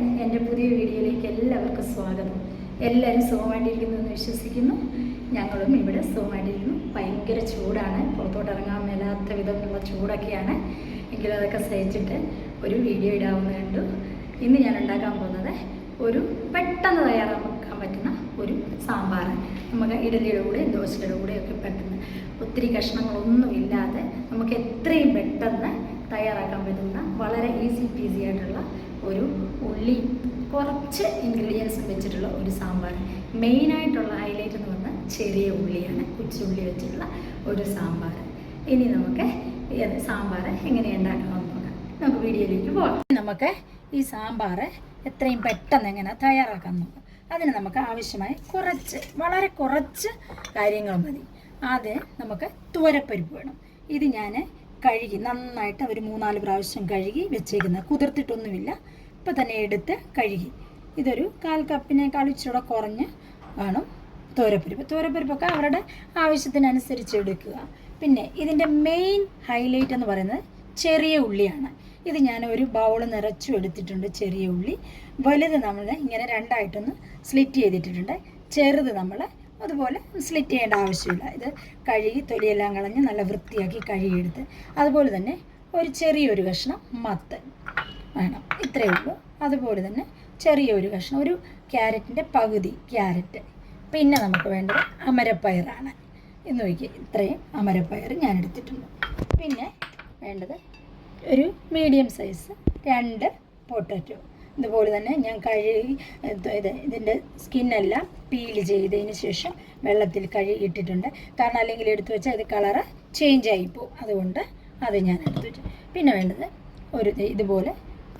എന്റെ പുതിയ വീഡിയോയിലേക്ക് എല്ലാവർക്കും സ്വാഗതം. എല്ലാവരും സുഖമായിട്ടിരിക്കുന്നു എന്ന് വിശ്വസിക്കുന്നു. ഞങ്ങളും ഇവിടെ സുഖമായിട്ടിരിക്കുന്നു. ഭയങ്കര ചൂടാണ്. പുറത്തോട്ട് ഇറങ്ങാൻ മേലാത്ത വിധമുള്ള ചൂടൊക്കെയാണ്. എങ്കിലും അതൊക്കെ സഹിച്ചിട്ട് ഒരു വീഡിയോ ഇടാവുന്ന കണ്ടു ഇന്ന് ഞാൻ ഉണ്ടാക്കാൻ പോകുന്നത് ഒരു പെട്ടെന്ന് തയ്യാറാക്കാൻ പറ്റുന്ന ഒരു സാമ്പാർ നമുക്ക് ഇഡലിയുടെ കൂടെ ദോശയുടെ കൂടെ ഒക്കെ പെട്ടെന്ന് ഒത്തിരി കഷ്ണങ്ങളൊന്നും ഇല്ലാതെ നമുക്ക് എത്രയും പെട്ടെന്ന് തയ്യാറാക്കാൻ പറ്റുന്ന വളരെ ഈസി പീസി ആയിട്ടുള്ള ഒരു ഉള്ളി കുറച്ച് ഇൻഗ്രീഡിയൻസ് വെച്ചിട്ടുള്ള ഒരു സാമ്പാർ. മെയിൻ ആയിട്ടുള്ള ഹൈലൈറ്റ് എന്ന് പറഞ്ഞാൽ ചെറിയ ഉള്ളിയാണ് കൊച്ചുള്ളി വെച്ചിട്ടുള്ള ഒരു സാമ്പാർ. ഇനി നമുക്ക് സാമ്പാർ എങ്ങനെ ഉണ്ടാക്കണമെന്ന് നോക്കാം. നമുക്ക് വീഡിയോയിലേക്ക് പോകാം നമുക്ക് ഈ സാമ്പാർ എത്രയും പെട്ടെന്ന് എങ്ങനെ തയ്യാറാക്കാൻ നോക്കാം. അതിന് നമുക്ക് ആവശ്യമായ കുറച്ച് വളരെ കുറച്ച് കാര്യങ്ങൾ മതി. ആദ്യം നമുക്ക് തുവരപ്പരിപ്പ് വേണം. ഇത് ഞാൻ കഴുകി നന്നായിട്ട് അവർ മൂന്നാൽ പ്രാവശ്യം കഴുകി വെച്ചേക്കുന്നത്. കുതിർത്തിട്ടൊന്നുമില്ല. ഇപ്പം തന്നെ എടുത്ത് കഴുകി. ഇതൊരു കാൽ കപ്പിനേക്കാൾ ഇച്ചിരൂടെ കുറഞ്ഞ് വേണം തോരപ്പരിപ്പ്. തോരപ്പരിപ്പൊക്കെ അവരുടെ ആവശ്യത്തിനനുസരിച്ച് എടുക്കുക. പിന്നെ ഇതിന്റെ മെയിൻ ഹൈലൈറ്റ് എന്ന് പറയുന്നത് ചെറിയ ഉള്ളിയാണ്. ഇത് ഞാൻ ഒരു ബൗൾ നിറച്ചു എടുത്തിട്ടുണ്ട് ചെറിയ ഉള്ളി. വലുത് നമ്മൾ ഇങ്ങനെ രണ്ടായിട്ടൊന്ന് സ്ലിറ്റ് ചെയ്തിട്ടിട്ടുണ്ട്. ചെറുത് നമ്മൾ അതുപോലെ സ്ലിറ്റ് ചെയ്യേണ്ട ആവശ്യമില്ല. ഇത് കഴുകി തൊലിയെല്ലാം കളഞ്ഞ് നല്ല വൃത്തിയാക്കി കഴുകിയെടുത്ത് അതുപോലെ തന്നെ ഒരു ചെറിയൊരു കഷ്ണം മത്തൻ വേണം. ഇത്രയേ ഉള്ളൂ. അതുപോലെ തന്നെ ചെറിയൊരു കഷ്ണം ഒരു ക്യാരറ്റിന്റെ പകുതി ക്യാരറ്റ്. പിന്നെ നമുക്ക് വേണ്ടത് അമരപ്പയറാണ്. എന്ന് വയ്ക്കുക ഇത്രയും അമരപ്പയർ ഞാൻ എടുത്തിട്ടുണ്ട്. പിന്നെ വേണ്ടത് ഒരു മീഡിയം സൈസ് രണ്ട് പൊട്ടാറ്റോ ഇതുപോലെ തന്നെ ഞാൻ കഴുകി ഇത് ഇത് ഇതിന്റെ സ്കിന്നെല്ലാം പീൽ ചെയ്തതിന് ശേഷം വെള്ളത്തിൽ കഴുകി ഇട്ടിട്ടുണ്ട് കാരണം അല്ലെങ്കിൽ എടുത്തു വെച്ചാൽ ഇത് കളറ് ചേഞ്ച് ആയിപ്പോവും അതുകൊണ്ട് അത് ഞാൻ എടുത്തു വെച്ചു. പിന്നെ വേണ്ടത് ഒരു ഇതുപോലെ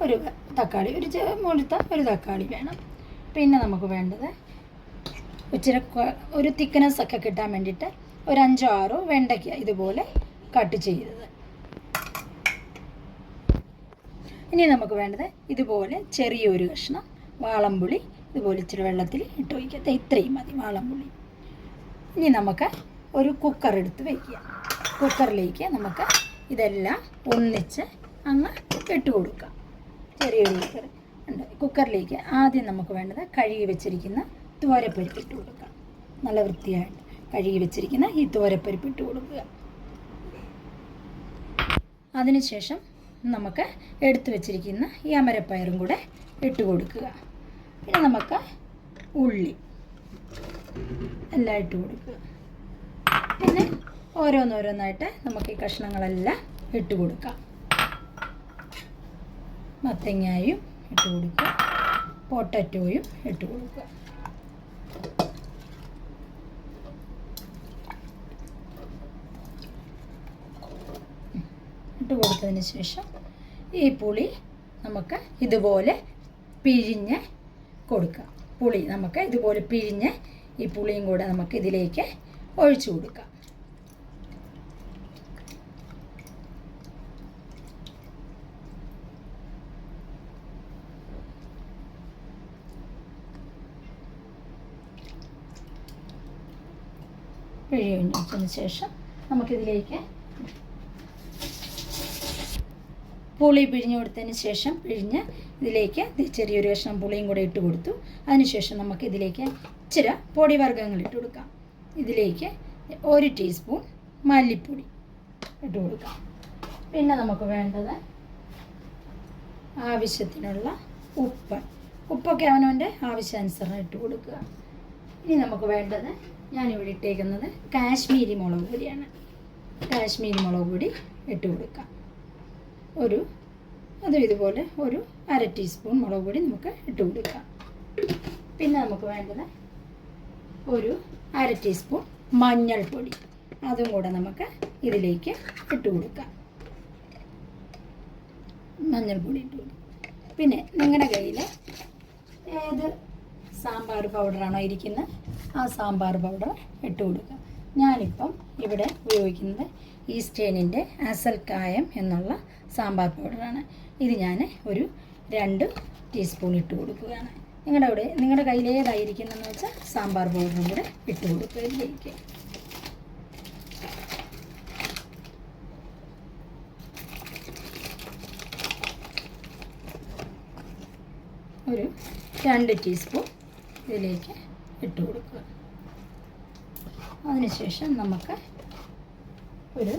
ഒരു തക്കാളി ഒരു മുഴുത്ത ഒരു തക്കാളി വേണം. പിന്നെ നമുക്ക് വേണ്ടത് ഇച്ചിരി ഒരു തിക്നെസ് ഒക്കെ കിട്ടാൻ വേണ്ടിയിട്ട് ഒരു അഞ്ചോ ആറോ വെണ്ടയ്ക്ക ഇതുപോലെ കട്ട് ചെയ്തത്. ഇനി നമുക്ക് വേണ്ടത് ഇതുപോലെ ചെറിയൊരു കഷ്ണം വാളംപുളി ഇതുപോലെ ഇച്ചിരി വെള്ളത്തിൽ ഇട്ട് വയ്ക്കുക ഇത്രയും മതി വാളംപുളി. ഇനി നമുക്ക് ഒരു കുക്കർ എടുത്ത് വയ്ക്കുക കുക്കറിലേക്ക് നമുക്ക് ഇതെല്ലാം ഒന്നിച്ച് അങ്ങ് ഇട്ട് കൊടുക്കാം. ചെറിയൊരു കുക്കർ ഉണ്ട്. കുക്കറിലേക്ക് ആദ്യം നമുക്ക് വേണ്ടത് കഴുകി വെച്ചിരിക്കുന്ന തോരപ്പരിപ്പ് ഇട്ട് കൊടുക്കാം. നല്ല വൃത്തിയായിട്ട് കഴുകി വെച്ചിരിക്കുന്ന ഈ തോരപ്പരിപ്പ് ഇട്ട് കൊടുക്കുക. അതിനുശേഷം നമുക്ക് എടുത്തു വെച്ചിരിക്കുന്ന ഈ അമരപ്പയറും കൂടെ ഇട്ട് കൊടുക്കുക. പിന്നെ നമുക്ക് ഉള്ളി എല്ലാം ഇട്ട് കൊടുക്കുക. പിന്നെ ഓരോന്നോരോന്നായിട്ട് നമുക്ക് ഈ കഷ്ണങ്ങളെല്ലാം ഇട്ട് കൊടുക്കാം. മത്തങ്ങായും ഇട്ട് കൊടുക്കുക. പൊട്ടറ്റോയും ഇട്ട് കൊടുക്കുക ഇട്ട് കൊടുത്തതിന് ശേഷം ഈ പുളി നമുക്ക് ഇതുപോലെ പിഴിഞ്ഞ് കൊടുക്കുക പുളി നമുക്ക് ഇതുപോലെ പിഴിഞ്ഞ് ഈ പുളിയും കൂടെ നമുക്ക് ഇതിലേക്ക് ഒഴിച്ചു കൊടുക്കാം. പിഴിഞ്ഞതിന് ശേഷം നമുക്കിതിലേക്ക് പുളി പിഴിഞ്ഞ് കൊടുത്തതിന് ശേഷം പിഴിഞ്ഞ് ഇതിലേക്ക് ചെറിയൊരു കഷ്ണം പുളിയും കൂടെ ഇട്ട് കൊടുത്തു. അതിനുശേഷം നമുക്ക് ഇതിലേക്ക് ഇച്ചിരി പൊടി വർഗങ്ങൾ ഇട്ട് കൊടുക്കാം. ഇതിലേക്ക് ഒരു ടീസ്പൂൺ മല്ലിപ്പൊടി ഇട്ട് കൊടുക്കാം. പിന്നെ നമുക്ക് വേണ്ടത് ആവശ്യത്തിനുള്ള ഉപ്പ്. ഉപ്പൊക്കെ അവനവന്റെ ആവശ്യാനുസരണം ഇട്ട് കൊടുക്കുക. ഇനി നമുക്ക് വേണ്ടത് ഞാനിവിടെ ഇട്ടേക്കുന്നത് കാശ്മീരി മുളക് പൊടിയാണ്. കാശ്മീരി മുളക് പൊടി ഇട്ട് കൊടുക്കാം. ഒരു അതും ഇതുപോലെ ഒരു അര ടീസ്പൂൺ മുളക് പൊടി നമുക്ക് ഇട്ട് കൊടുക്കാം. പിന്നെ നമുക്ക് വേണ്ടത് ഒരു അര ടീസ്പൂൺ മഞ്ഞൾപ്പൊടി അതും കൂടെ നമുക്ക് ഇതിലേക്ക് ഇട്ട് കൊടുക്കാം. മഞ്ഞൾപ്പൊടി ഇട്ട് കൊടുക്കാം. പിന്നെ നിങ്ങളുടെ കയ്യിൽ ഏത് സാമ്പാർ പൗഡറാണോ ഇരിക്കുന്നത് ആ സാമ്പാർ പൗഡർ ഇട്ട് കൊടുക്കുക ഞാനിപ്പം ഇവിടെ ഉപയോഗിക്കുന്നത് ഈസ്റ്റേണിന്റെ അസൽ കായം എന്നുള്ള സാമ്പാർ പൗഡറാണ്. ഇത് ഞാൻ ഒരു രണ്ട് ടീസ്പൂൺ ഇട്ട് കൊടുക്കുകയാണ്. നിങ്ങളുടെ അവിടെ നിങ്ങളുടെ കയ്യിൽ ഏതായിരിക്കുന്നതെന്ന് വെച്ചാൽ സാമ്പാർ പൗഡറും കൂടെ ഇട്ട് കൊടുക്കുക ഇതിലേക്ക് ഒരു രണ്ട് ടീസ്പൂൺ ഇതിലേക്ക് ഇട്ട് കൊടുക്കുക. അതിനുശേഷം നമുക്ക് ഒരു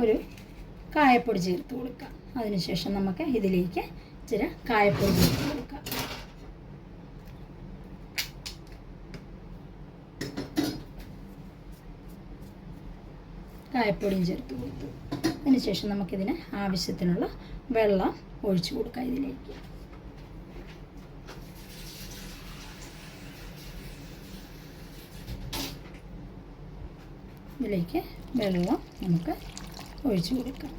ഒരു കായപ്പൊടി ചേർത്ത് കൊടുക്കാം. അതിനുശേഷം നമുക്ക് ഇതിലേക്ക് ഇച്ചിരി കായപ്പൊടി ചേർത്ത് കൊടുക്കാം. കായപ്പൊടിയും ചേർത്ത് കൊടുത്തു. അതിനുശേഷം നമുക്കിതിന് ആവശ്യത്തിനുള്ള വെള്ളം ഒഴിച്ചു കൊടുക്കാം ഇതിലേക്ക്. ഇതിലേക്ക് വെള്ളം നമുക്ക് ഒഴിച്ചു കൊടുക്കാം.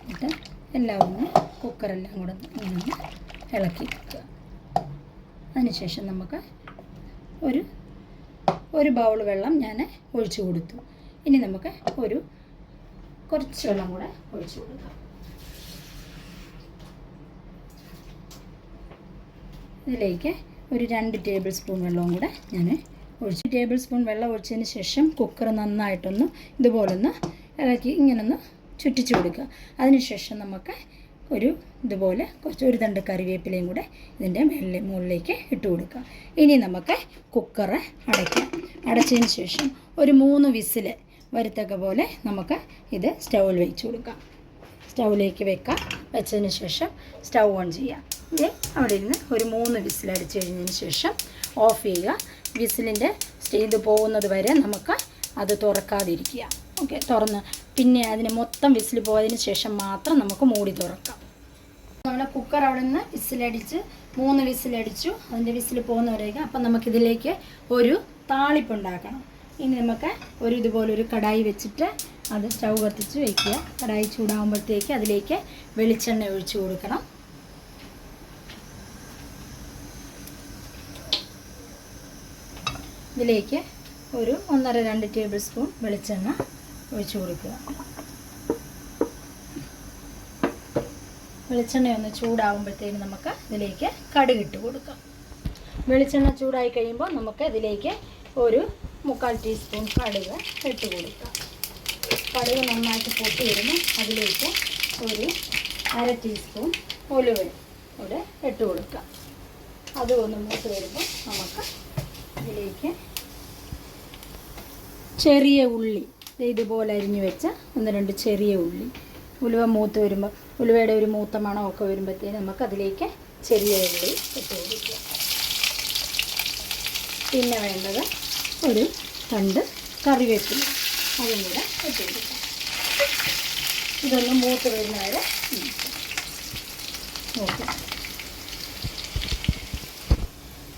എന്നിട്ട് എല്ലാം ഒന്ന് കുക്കറെല്ലാം കൂടെ ഇങ്ങനെ ഇളക്കി വെക്കുക. അതിനുശേഷം നമുക്ക് ഒരു ഒരു ബൗൾ വെള്ളം ഞാൻ ഒഴിച്ചു കൊടുത്തു. ഇനി നമുക്ക് ഒരു കുറച്ച് വെള്ളം കൂടെ ഒഴിച്ചു കൊടുക്കാം. ഇതിലേക്ക് ഒരു രണ്ട് ടേബിൾ സ്പൂൺ വെള്ളവും കൂടെ ഞാൻ ഒഴിച്ചു. ടേബിൾ സ്പൂൺ വെള്ളം ഒഴിച്ചതിന് ശേഷം കുക്കർ നന്നായിട്ടൊന്ന് ഇതുപോലൊന്ന് ഇളക്കി ഇങ്ങനൊന്ന് ചുറ്റിച്ചു കൊടുക്കുക. അതിനുശേഷം നമുക്ക് ഒരു ഇതുപോലെ കുറച്ച് ഒരു തണ്ട് കറിവേപ്പിലയും കൂടെ ഇതിന്റെ മേളിലെ മുകളിലേക്ക് ഇട്ട് കൊടുക്കുക. ഇനി നമുക്ക് കുക്കറ് അടയ്ക്കാം. അടച്ചതിന് ശേഷം ഒരു മൂന്ന് വിസിൽ വരുത്തക്ക പോലെ നമുക്ക് ഇത് സ്റ്റൗവിൽ വെച്ച് കൊടുക്കാം. സ്റ്റൗവിലേക്ക് വെക്കാം. വെച്ചതിന് ശേഷം സ്റ്റൗ ഓൺ ചെയ്യാം. ഇത് അവിടെ ഇരുന്ന് ഒരു മൂന്ന് വിസിൽ അടിച്ച് കഴിഞ്ഞതിന് ശേഷം ഓഫ് ചെയ്യുക. വിസിലിന്റെ ഇത് പോകുന്നത് വരെ നമുക്ക് അത് തുറക്കാതിരിക്കുക. ഓക്കെ തുറന്ന്. പിന്നെ അതിന് മൊത്തം വിസിൽ പോയതിന് ശേഷം മാത്രം നമുക്ക് മൂടി തുറക്കാം. നമ്മുടെ കുക്കർ അവിടെ നിന്ന് വിസിലടിച്ച് മൂന്ന് വിസിലടിച്ചു അതിന്റെ വിസിൽ പോകുന്നവരേക്ക് അപ്പം നമുക്കിതിലേക്ക് ഒരു താളിപ്പുണ്ടാക്കണം ഇനി നമുക്ക് ഒരു ഇതുപോലൊരു കടായി വെച്ചിട്ട് അത് സ്റ്റൗ കത്തിച്ച് വയ്ക്കുക. കടായി ചൂടാകുമ്പോഴത്തേക്ക് അതിലേക്ക് വെളിച്ചെണ്ണ ഒഴിച്ചു കൊടുക്കണം. ഇതിലേക്ക് ഒരു ഒന്നര രണ്ട് ടേബിൾ സ്പൂൺ വെളിച്ചെണ്ണ ഒഴിച്ചു കൊടുക്കുക. വെളിച്ചെണ്ണ ഒന്ന് ചൂടാകുമ്പോഴത്തേന് നമുക്ക് ഇതിലേക്ക് കടുക് ഇട്ട് കൊടുക്കാം. വെളിച്ചെണ്ണ ചൂടായി കഴിയുമ്പോൾ നമുക്ക് ഇതിലേക്ക് ഒരു മുക്കാൽ ടീസ്പൂൺ കടുക് ഇട്ട് കൊടുക്കാം. കടുക് നന്നായിട്ട് പൊട്ടി വരുമ്പോൾ അതിലേക്ക് ഒരു അര ടീസ്പൂൺ ഉലുവ ഇവിടെ ഇട്ട് കൊടുക്കാം. അത് ഒന്ന് മൂത്ത് വരുമ്പോൾ നമുക്ക് ഇതിലേക്ക് ചെറിയ ഉള്ളി. ഇതുപോലെ അരിഞ്ഞു വെച്ച ഒന്ന് രണ്ട് ചെറിയ ഉള്ളി. ഉലുവ മൂത്ത് വരുമ്പോൾ ഉലുവയുടെ ഒരു മൂത്ത മണമൊക്കെ വരുമ്പോഴത്തേന് നമുക്ക് അതിലേക്ക് ചെറിയ ഉള്ളി ഇട്ട് പിന്നെ വേണ്ടത് ഒരു രണ്ട് കറിവേപ്പില. അതും കൂടെ ഇട്ട് ഇതൊന്ന് മൂത്ത് വരുന്ന വരെ നോക്കാം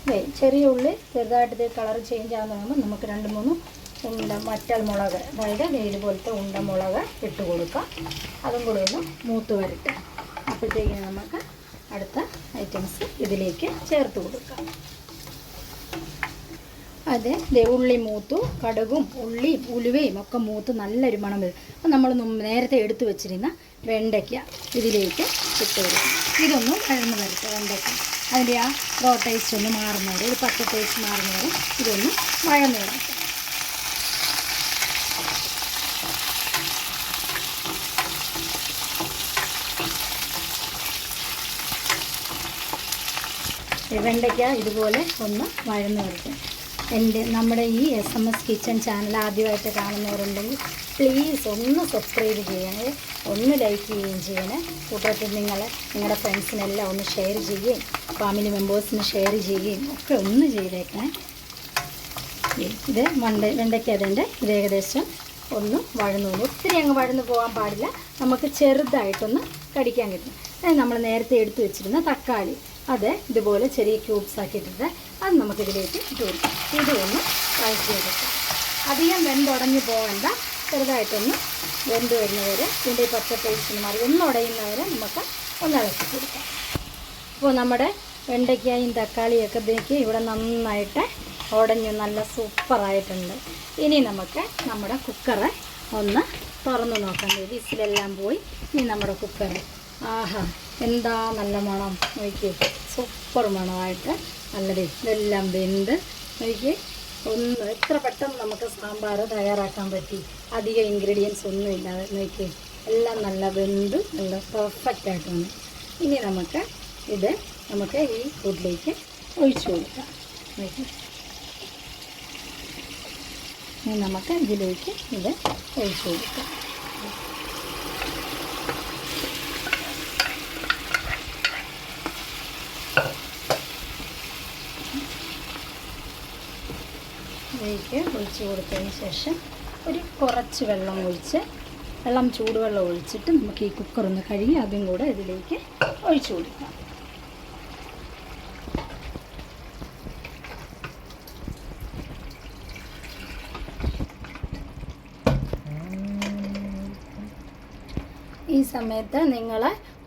ദേ, ചെറിയ ഉള്ളി ചെറുതായിട്ട് കളർ ചേഞ്ച് ആകുന്ന നമുക്ക് രണ്ട് മൂന്ന് ഉണ്ട മറ്റൽ മുളക് അതായത് വെയിൽ പോലത്തെ ഉണ്ട മുളക് ഇട്ട് കൊടുക്കാം. അതും കൂടെ ഒന്ന് മൂത്ത് വരട്ടെ. അപ്പോഴത്തേക്കിന് നമുക്ക് അടുത്ത ഐറ്റംസ് ഇതിലേക്ക് ചേർത്ത് കൊടുക്കാം. അതെ ഉള്ളി മൂത്തു കടുകും ഉള്ളിയും ഉലുവയും ഒക്കെ മൂത്ത് നല്ലൊരു മണം വരും. അപ്പം നമ്മൾ നേരത്തെ എടുത്തു വെച്ചിരുന്ന വെണ്ടയ്ക്ക ഇതിലേക്ക് ഇട്ട് കൊടുക്കും. ഇതൊന്നും വഴന്ന് വരട്ടെ വെണ്ടയ്ക്ക. അതിന്റെ ആ റോ ടേസ്റ്റ് ഒന്ന് മാറുന്ന വരെ ഒരു പച്ച ടേസ്റ്റ് മാറുന്ന വരെ ഇതൊന്ന് വഴന്ന് ഈ വെണ്ടയ്ക്ക ഇതുപോലെ ഒന്ന് വഴന്ന് വരട്ടെ. എന്റെ നമ്മുടെ ഈ S M S kitchen channel ആദ്യമായിട്ട് കാണുന്നവരുണ്ടെങ്കിൽ പ്ലീസ് ഒന്ന് സബ്സ്ക്രൈബ് ചെയ്യണേ ഒന്ന് ലൈക്ക് ചെയ്യുകയും ചെയ്യണേ. കൂട്ടത്തിൽ നിങ്ങൾ നിങ്ങളുടെ ഫ്രണ്ട്സിനെല്ലാം ഒന്ന് ഷെയർ ചെയ്യുകയും ഫാമിലി മെമ്പേഴ്സിന് ഷെയർ ചെയ്യുകയും ഒക്കെ ഒന്ന് ചെയ്തേക്കണേ. ഇത് മണ്ട വെണ്ടയ്ക്ക അതിന്റെ ഇത് ഏകദേശം ഒന്ന് വഴന്നു പോകും ഒത്തിരി അങ്ങ് വഴന്നു പോകാൻ പാടില്ല. നമുക്ക് ചെറുതായിട്ടൊന്ന് കടിക്കാൻ കിട്ടും. നമ്മൾ നേരത്തെ എടുത്തു വെച്ചിരുന്ന തക്കാളി. അത് ഇതുപോലെ ചെറിയ ക്യൂബ്സ് ആക്കിയിട്ടുണ്ട് അത് നമുക്കിതിലേക്ക് ഇട്ട് കൊടുക്കാം. ഇത് ഒന്ന് വഴറ്റിയെടുക്കാം. അധികം വെന്തുടഞ്ഞു പോകണ്ട. ചെറുതായിട്ടൊന്ന് വെന്ത് വരുന്നവരെ ഇതിന്റെ ഈ പച്ച പേസ്റ്റിന് മാറി ഒന്ന് ഉടയുന്നവരെ നമുക്ക് ഒന്ന് ഇളക്കി കൊടുക്കാം. അപ്പോൾ നമ്മുടെ വെണ്ടയ്ക്കായും തക്കാളിയൊക്കെ ഇതിലേക്ക് ഇവിടെ നന്നായിട്ട് ഉടഞ്ഞ് നല്ല സൂപ്പറായിട്ടുണ്ട്. ഇനി നമുക്ക് നമ്മുടെ കുക്കറ് ഒന്ന് തുറന്ന് നോക്കാം. വിസിലെല്ലാം പോയി. ഇനി നമ്മുടെ കുക്കറ് ആഹാ എന്താ നല്ല മണം. നോക്കി സൂപ്പർ മണമായിട്ട് നല്ലത് ഇതെല്ലാം വെന്ത്. നോക്കി ഒന്ന് എത്ര പെട്ടെന്ന് നമുക്ക് സാമ്പാർ തയ്യാറാക്കാൻ പറ്റി? അധികം ഇൻഗ്രീഡിയൻസ് ഒന്നും ഇല്ലാതെ നോക്കി എല്ലാം നല്ല വെന്ത് നല്ല പെർഫെക്റ്റ് ആയിട്ട് വന്നു ഇനി നമുക്ക് ഇത് നമുക്ക് ഈ ഫുഡിലേക്ക് ഒഴിച്ചു കൊടുക്കാം. ഇനി നമുക്ക് ഇതിലേക്ക് ഇത് ഒഴിച്ചു കൊടുക്കാം. ഇതിലേക്ക് ഒഴിച്ച് കൊടുത്തതിന് ശേഷം ഒരു കുറച്ച് വെള്ളം ഒഴിച്ച് വെള്ളം ചൂടുവെള്ളം ഒഴിച്ചിട്ട് നമുക്ക് ഈ കുക്കർ ഒന്ന് കഴുകി അതും കൂടെ ഇതിലേക്ക് ഒഴിച്ചു കൊടുക്കാം. ഈ സമയത്ത് നിങ്ങൾ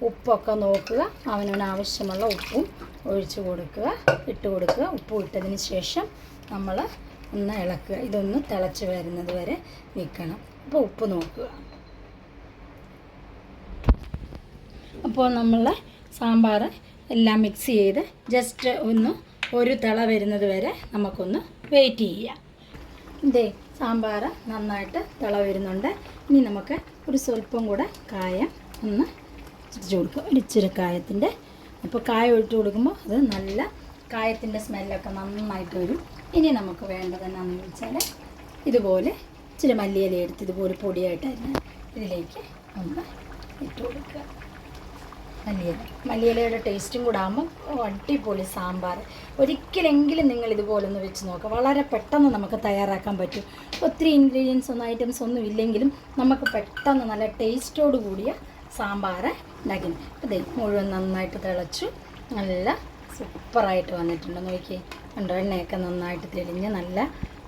ഉപ്പൊക്കെ നോക്കുക. അവനവന് ആവശ്യമുള്ള ഉപ്പും ഒഴിച്ചു കൊടുക്കുക ഇട്ട് കൊടുക്കുക. ഉപ്പ് ഇട്ടതിന് ശേഷം നമ്മൾ ഒന്ന് ഇളക്കുക. ഇതൊന്ന് തിളച്ച് വരുന്നത് വരെ നിൽക്കണം. അപ്പോൾ ഉപ്പ് നോക്കുക. അപ്പോൾ നമ്മൾ സാമ്പാർ എല്ലാം മിക്സ് ചെയ്ത് ജസ്റ്റ് ഒന്ന് ഒരു തിള വരുന്നത് വരെ നമുക്കൊന്ന് വെയിറ്റ് ചെയ്യാം. ഇതേ സാമ്പാർ നന്നായിട്ട് തിള വരുന്നുണ്ട്. ഇനി നമുക്ക് ഒരു സ്വല്പം കൂടെ കായം ഒന്ന് ഇച്ചിരി കൊടുക്കുക. ഒരു ഇച്ചിരി കായത്തിന്റെ. അപ്പോൾ കായ ഒഴിച്ച് കൊടുക്കുമ്പോൾ അത് നല്ല കായത്തിന്റെ സ്മെല്ലൊക്കെ നന്നായിട്ട് വരും. ഇനി നമുക്ക് വേണ്ടത് എന്നാന്ന് വെച്ചാൽ ഇതുപോലെ ഇച്ചിരി മല്ലിയില എടുത്ത് ഇതുപോലെ പൊടിയായിട്ട് അരിഞ്ഞ് ഇതിലേക്ക് നമ്മൾ ഇട്ട് കൊടുക്കുക. മല്ലിയില. മല്ലിയിലയുടെ ടേസ്റ്റും കൂടെ ആകുമ്പോൾ അടിപൊളി സാമ്പാർ ഒരിക്കലെങ്കിലും നിങ്ങൾ ഇതുപോലൊന്ന് വെച്ച് നോക്കുക വളരെ പെട്ടെന്ന് നമുക്ക് തയ്യാറാക്കാൻ പറ്റും. ഒത്തിരി ഇൻഗ്രീഡിയൻസ് ഒന്നും ഐറ്റംസ് ഒന്നും ഇല്ലെങ്കിലും നമുക്ക് പെട്ടെന്ന് നല്ല ടേസ്റ്റോട് കൂടിയ സാമ്പാർ ഉണ്ടാക്കി അതെ മുഴുവൻ നന്നായിട്ട് തിളച്ചു നല്ല സൂപ്പറായിട്ട് വന്നിട്ടുണ്ട്. നോക്കി കണ്ടോ എണ്ണയൊക്കെ നന്നായിട്ട് തെളിഞ്ഞ് നല്ല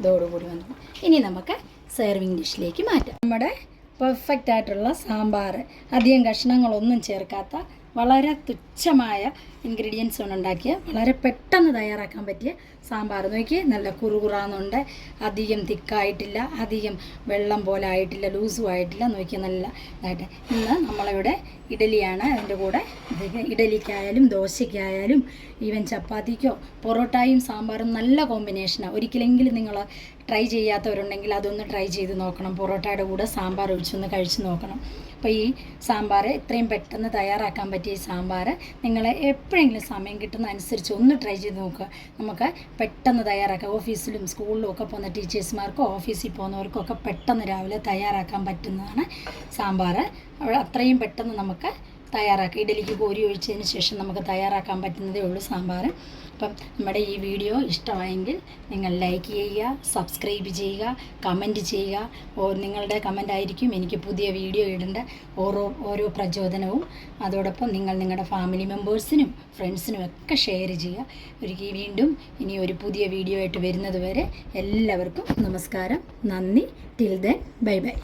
ഇതോടുകൂടി വന്നു. ഇനി നമുക്ക് സെർവിങ് ഡിഷിലേക്ക് മാറ്റാം. നമ്മുടെ പെർഫെക്റ്റ് ആയിട്ടുള്ള സാമ്പാർ അധികം കഷ്ണങ്ങളൊന്നും ചേർക്കാത്ത വളരെ തുച്ഛമായ ഇൻഗ്രീഡിയൻസ് കൊണ്ട് ഉണ്ടാക്കിയ. വളരെ പെട്ടെന്ന് തയ്യാറാക്കാൻ പറ്റിയ സാമ്പാർ. നോക്കി നല്ല കുറുകുറാന്നുണ്ട്. അധികം തിക്കായിട്ടില്ല അധികം വെള്ളം പോലെ ആയിട്ടില്ല ലൂസും ആയിട്ടില്ല. നോക്കി നല്ല ഇതായിട്ട്. ഇന്ന് നമ്മളിവിടെ ഇഡലിയാണ്. അതിന്റെ കൂടെ ഇഡലിക്കായാലും ദോശയ്ക്കായാലും ഈവൻ ചപ്പാത്തിക്കോ പൊറോട്ടയും സാമ്പാറും നല്ല കോമ്പിനേഷനാണ് ഒരിക്കലെങ്കിലും നിങ്ങൾ ട്രൈ ചെയ്യാത്തവരുണ്ടെങ്കിൽ അതൊന്ന് ട്രൈ ചെയ്ത് നോക്കണം. പൊറോട്ടയുടെ കൂടെ സാമ്പാർ ഒഴിച്ചൊന്ന് കഴിച്ച് നോക്കണം. അപ്പോൾ ഈ സാമ്പാർ ഇത്രയും പെട്ടെന്ന് തയ്യാറാക്കാൻ പറ്റിയ ഈ സാമ്പാർ നിങ്ങൾ എപ്പോഴെങ്കിലും സമയം കിട്ടുന്ന അനുസരിച്ച് ഒന്ന് ട്രൈ ചെയ്ത് നോക്കുക നമുക്ക് പെട്ടെന്ന് തയ്യാറാക്കാം. ഓഫീസിലും സ്കൂളിലും ഒക്കെ പോകുന്ന ടീച്ചേഴ്സ്മാർക്കോ ഓഫീസിൽ പോകുന്നവർക്കോ ഒക്കെ പെട്ടെന്ന് രാവിലെ തയ്യാറാക്കാൻ പറ്റുന്നതാണ് സാമ്പാർ അത്രയും പെട്ടെന്ന് നമുക്ക് തയ്യാറാക്കാം. ഇഡലിക്ക് കോരി ഒഴിച്ചതിന് ശേഷം നമുക്ക് തയ്യാറാക്കാൻ പറ്റുന്നതേ ഉള്ളൂ സാമ്പാർ. അപ്പം നമ്മുടെ ഈ വീഡിയോ ഇഷ്ടമായെങ്കിൽ നിങ്ങൾ ലൈക്ക് ചെയ്യുക സബ്സ്ക്രൈബ് ചെയ്യുക കമന്റ് ചെയ്യുക. നിങ്ങളുടെ കമന്റ് ആയിരിക്കും എനിക്ക് പുതിയ വീഡിയോ ഇടേണ്ട ഓരോ ഓരോ പ്രചോദനവും. അതോടൊപ്പം നിങ്ങൾ നിങ്ങളുടെ ഫാമിലി മെമ്പേഴ്സിനും ഫ്രണ്ട്സിനും ഒക്കെ ഷെയർ ചെയ്യുക. ഒരിക്കൽ വീണ്ടും ഇനി ഒരു പുതിയ വീഡിയോ ആയിട്ട് വരുന്നതുവരെ എല്ലാവർക്കും നമസ്കാരം. നന്ദി. Till then bye bye